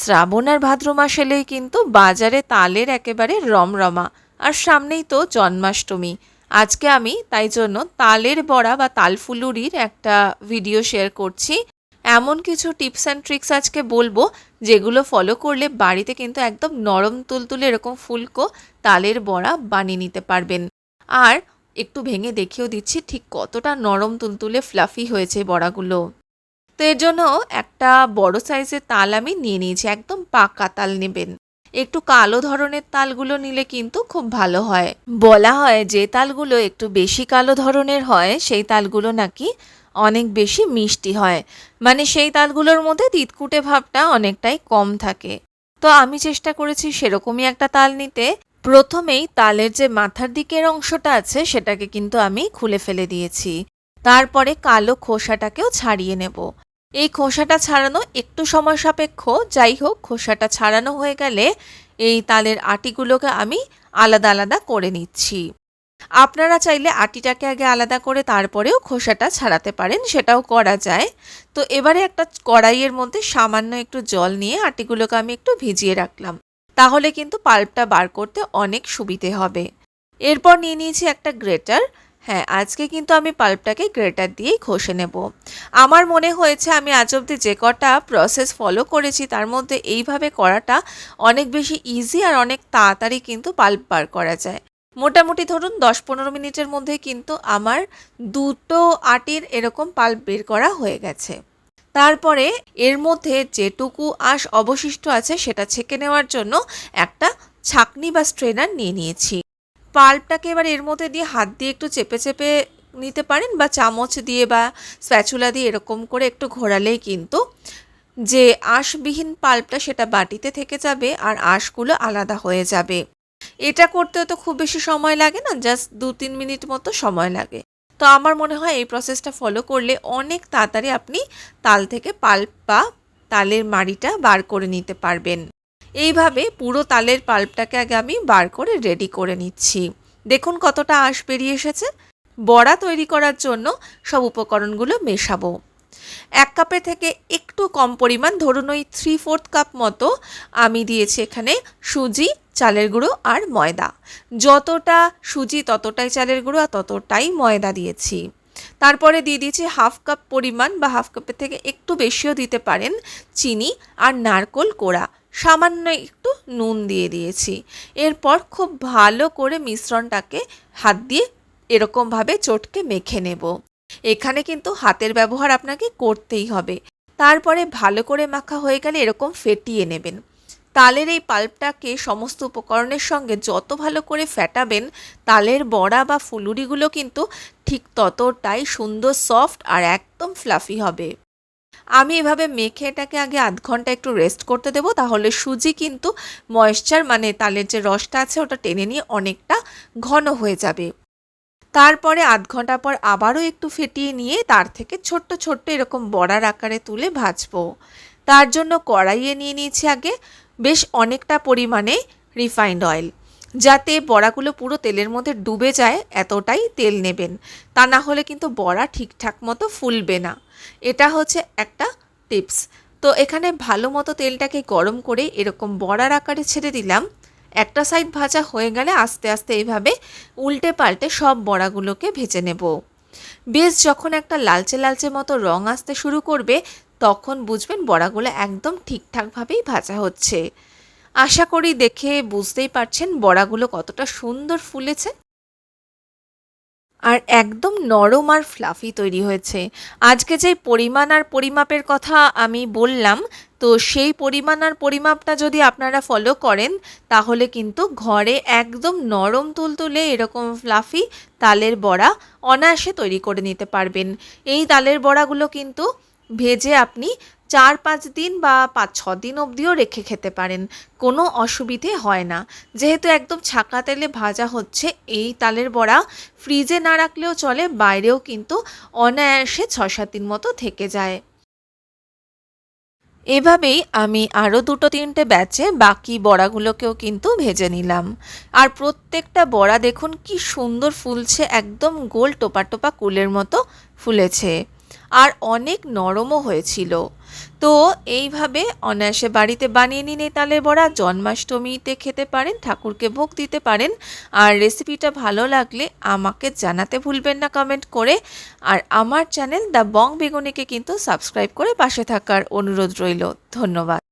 শ্রাবণ আর ভাদ্র মাস এলেই কিন্তু বাজারে তালের একেবারে রমরমা। আর সামনেই তো জন্মাষ্টমী। আজকে আমি তাই জন্য তালের বড়া বা তালফুলুরির একটা ভিডিও শেয়ার করছি। এমন কিছু টিপস অ্যান্ড ট্রিক্স আজকে বলব, যেগুলো ফলো করলে বাড়িতে কিন্তু একদম নরম তুলতুলে এরকম ফুলকো তালের বড়া বানিয়ে নিতে পারবেন। আর একটু ভেঙে দেখিয়েও দিচ্ছি ঠিক কতটা নরম তুলতুলে ফ্লাফি হয়েছে বড়াগুলো। তো এর জন্য একটা বড় সাইজের তাল আমি নিয়ে নিয়েছি, একদম পাকা তাল নেবেন। একটু কালো ধরনের তালগুলো নিলে কিন্তু খুব ভালো হয়। বলা হয় যে তালগুলো একটু বেশি কালো ধরনের হয়, সেই তালগুলো নাকি অনেক বেশি মিষ্টি হয়। মানে সেই তালগুলোর মধ্যে তিতকুটে ভাবটা অনেকটাই কম থাকে। তো আমি চেষ্টা করেছি সেরকমই একটা তাল নিতে। প্রথমেই তালের যে মাথার দিকের অংশটা আছে, সেটাকে কিন্তু আমি খুলে ফেলে দিয়েছি। তারপরে কালো খোসাটাকেও ছাড়িয়ে নেব। এই খোসাটা ছাড়ানো একটু সময় সাপেক্ষ। যাই হোক, খোসাটা ছাড়ানো হয়ে গেলে এই তালের আটিগুলোকে আমি আলাদা আলাদা করে নিচ্ছি। আপনারা চাইলে আটিটাকে আগে আলাদা করে তারপরেও খোসাটা ছাড়াতে পারেন, সেটাও করা যায়। তো এবারে একটা কড়াইয়ের মধ্যে সামান্য একটু জল নিয়ে আটিগুলোকে আমি একটু ভিজিয়ে রাখলাম। তাহলে কিন্তু পাল্পটা বার করতে অনেক সুবিধে হবে। এরপর নিয়ে নিয়েছি একটা গ্রেটার। হ্যাঁ আজকে কিন্তু আমি পাল্পটাকে গ্রেটার দিয়েই ঘষে নেব। আমার মনে হয়েছে আমি আজ অবধি যে কটা প্রসেস ফলো করেছি, তার মধ্যে এইভাবে করাটা অনেক বেশি ইজি আর অনেক তাড়াতাড়ি কিন্তু পাল্প বার করা যায়। মোটামুটি ধরুন দশ পনেরো মিনিটের মধ্যে কিন্তু আমার দুটো আটির এরকম পাল্প বের করা হয়ে গেছে। তারপরে এর মধ্যে যেটুকু আঁশ অবশিষ্ট আছে, সেটা ছেঁকে নেওয়ার জন্য একটা ছাকনি বা স্ট্রেনার নিয়ে নিয়েছি। পাল্পটাকে এবার এর মধ্যে দিয়ে হাত দিয়ে একটু চেপে চেপে নিতে পারেন বা চামচ দিয়ে বা স্প্যাচুলা দিয়ে এরকম করে একটু ঘোরালেই কিন্তু যে আঁশবিহীন পাল্পটা সেটা বাটিতে থেকে যাবে আর আঁশগুলো আলাদা হয়ে যাবে। এটা করতেও তো খুব বেশি সময় লাগে না, জাস্ট দু তিন মিনিট মতো সময় লাগে। তো আমার মনে হয় এই প্রসেসটা ফলো করলে অনেক তাড়াতাড়ি আপনি তাল থেকে পাল্প বা তালের মাড়িটা বার করে নিতে পারবেন। এইভাবে পুরো তালের পাল্পটাকে আগে আমি বার করে রেডি করে নিচ্ছি। দেখুন কতটা আঁশ বেরিয়ে এসেছে। বড়া তৈরি করার জন্য সব উপকরণগুলো মেশাবো। এক কাপের থেকে একটু কম পরিমাণ ধরুন ওই থ্রি ফোর্থ কাপ মতো আমি দিয়েছি এখানে সুজি, চালের গুঁড়ো আর ময়দা। যতটা সুজি ততটাই চালের গুঁড়ো আর ততটাই ময়দা দিয়েছি। তারপরে দিয়ে দিয়েছি হাফ কাপ পরিমাণ বা হাফ কাপের থেকে একটু বেশিও দিতে পারেন চিনি আর নারকোল কোড়া। সামান্য একটু নুন দিয়ে দিয়েছি। এরপর খুব ভালো করে মিশ্রণটাকে হাত দিয়ে এরকমভাবে চটকে মেখে নেব। এখানে কিন্তু হাতের ব্যবহার আপনাকে করতেই হবে। তারপরে ভালো করে মাখা হয়ে গেলে এরকম ফেটিয়ে নেবেন। তালের এই পাল্পটাকে সমস্ত উপকরণের সঙ্গে যত ভালো করে ফেটাবেন, তালের বড়া বা ফুলুরিগুলো কিন্তু ঠিক ততটাই সুন্দর, সফট আর একদম ফ্লাফি হবে। আমি এভাবে মেখে এটাকে আগে আধ ঘণ্টা একটু রেস্ট করতে দেবো, তাহলে সুজি কিন্তু ময়েশ্চার মানে তালের যে রসটা আছে ওটা টেনে নিয়ে অনেকটা ঘন হয়ে যাবে। তারপরে আধ ঘণ্টা পর আবারও একটু ফেটিয়ে নিয়ে তার থেকে ছোট্ট ছোট্ট এরকম বড়ার আকারে তুলে ভাজবো। তার জন্য কড়াইয়ে নিয়ে নিয়েছি আগে বেশ অনেকটা পরিমাণে রিফাইন্ড অয়েল যাতে বড়াগুলো পুরো তেলের মধ্যে ডুবে যায়, এতটাই তেল নেবেন। তা না হলে কিন্তু বড়া ঠিকঠাক মতো ফুলবে না। এটা হচ্ছে একটা টিপস। তো এখানে ভালো মতো তেলটাকে গরম করে এরকম বড়ার আকারে ছেড়ে দিলাম। একটা সাইড ভাজা হয়ে গেলে আস্তে আস্তে এইভাবে উল্টে পাল্টে সব বড়াগুলোকে ভেজে নেব। বেশ যখন একটা লালচে লালচে মতো রং আসতে শুরু করবে, তখন বুঝবেন বড়াগুলো একদম ঠিকঠাকভাবেই ভাজা হচ্ছে। আশা করি দেখে বুঝতেই পারছেন বড়াগুলো কতটা সুন্দর ফুলেছে। আর একদম নরম আর ফ্লাফি তৈরি হয়েছে। আজকে যে পরিমাণ আর পরিমাপের কথা আমি বললাম, তো সেই পরিমাণ আর পরিমাপটা যদি আপনারা ফলো করেন, তাহলে কিন্তু ঘরে একদম নরম তুলতুলে এরকম ফ্লাফি তালের বড়া অনায়াসে তৈরি করে নিতে পারবেন। এই তালের বড়াগুলো কিন্তু ভেজে আপনি চার পাঁচ দিন বা পাঁচ ছ দিন অবধিও রেখে খেতে পারেন। কোনো অসুবিধে হয় না। যেহেতু একদম ছাকা তেলে ভাজা হচ্ছে, এই তালের বড়া ফ্রিজে না রাখলেও চলে, বাইরেও কিন্তু অনায়াসে ছ সাত দিন মতো থেকে যায়। এভাবেই আমি আরও দুটো তিনটে ব্যাচে বাকি বড়াগুলোকেও কিন্তু ভেজে নিলাম। আর প্রত্যেকটা বড়া দেখুন কি সুন্দর ফুলছে, একদম গোল টোপা টোপা কুলের মতো ফুলেছে। আর অনেক নরমও হয়েছিল। তো এইভাবে অনায়াসে বাড়িতে বানিয়ে নিন এই তালের বড়া। জন্মাষ্টমীতে খেতে পারেন, ঠাকুরকে ভোগ দিতে পারেন। আর রেসিপিটা ভালো লাগলে আমাকে জানাতে ভুলবেন না কমেন্ট করে। আর আমার চ্যানেল দ্য বং বেগুনিকে কিন্তু সাবস্ক্রাইব করে পাশে থাকার অনুরোধ রইল। ধন্যবাদ।